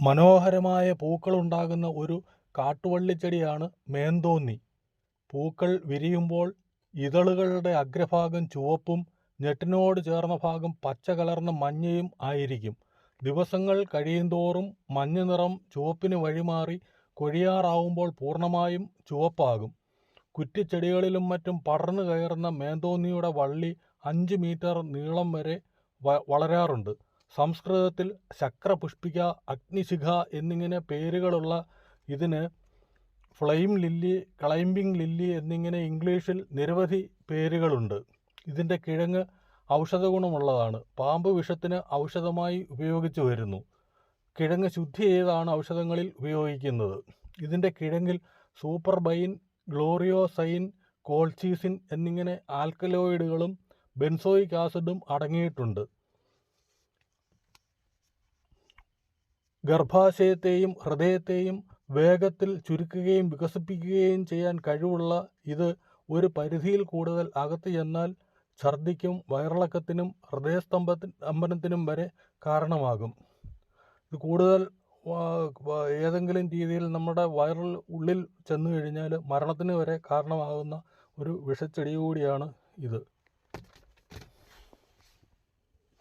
മനോഹരമായ പൂക്കളുണ്ടാകുന്ന ഒരു കാട്ടുവള്ളിച്ചെടിയാണ് മേന്തോന്നി. പൂക്കൾ വിരിയുമ്പോൾ ഇതളുകളുടെ അഗ്രഭാഗം ചുവപ്പും ഞെട്ടിനോട് ചേർന്ന ഭാഗം പച്ച കലർന്ന മഞ്ഞയും ആയിരിക്കും. ദിവസങ്ങൾ കഴിയുന്തോറും മഞ്ഞ നിറം ചുവപ്പിന് വഴിമാറി കൊഴിയാറാവുമ്പോൾ പൂർണമായും ചുവപ്പാകും. കുറ്റിച്ചെടികളിലും മറ്റും പടർന്നു കയറുന്ന മേന്തോന്നിയുടെ വള്ളി അഞ്ച് മീറ്റർ നീളം വരെ വളരാറുണ്ട്. സംസ്കൃതത്തിൽ ശക്രപുഷ്പിക, അഗ്നിശിഖ എന്നിങ്ങനെ പേരുകളുള്ള ഇതിന് ഫ്ലെയിം ലില്ലി, ക്ലൈംബിംഗ് ലില്ലി എന്നിങ്ങനെ ഇംഗ്ലീഷിൽ നിരവധി പേരുകളുണ്ട്. ഇതിന്റെ കിഴങ്ങ് ഔഷധഗുണമുള്ളതാണ്. പാമ്പ് വിഷത്തിന് ഔഷധമായി ഉപയോഗിച്ചു വരുന്നു കിഴങ്ങ് ശുദ്ധി ചെയ്താണ് ഔഷധങ്ങളിൽ ഉപയോഗിക്കുന്നത്. ഇതിന്റെ കിഴങ്ങിൽ സൂപ്പർബൈൻ, ഗ്ലോറിയോസൈൻ, കോൾച്ചീസിൻ എന്നിങ്ങനെ ആൽക്കലോയിഡുകളും ബെൻസോയിക് ആസിഡും അടങ്ങിയിട്ടുണ്ട്. ഗർഭാശയത്തെയും ഹൃദയത്തെയും വേഗത്തിൽ ചുരുക്കുകയും വികസിപ്പിക്കുകയും ചെയ്യാൻ കഴിവുള്ള ഇത് ഒരു പരിധിയിൽ കൂടുതൽ അകത്ത് ചെന്നാൽ ഛർദിക്കും വയറിളക്കത്തിനും ഹൃദയസ്തംഭനത്തിനും വരെ കാരണമാകും. ഇത് കൂടുതൽ ഏതെങ്കിലും രീതിയിൽ നമ്മുടെ വയറിൽ ഉള്ളിൽ ചെന്നു കഴിഞ്ഞാൽ മരണത്തിന് വരെ കാരണമാകുന്ന ഒരു വിഷച്ചെടി കൂടിയാണ് ഇത്.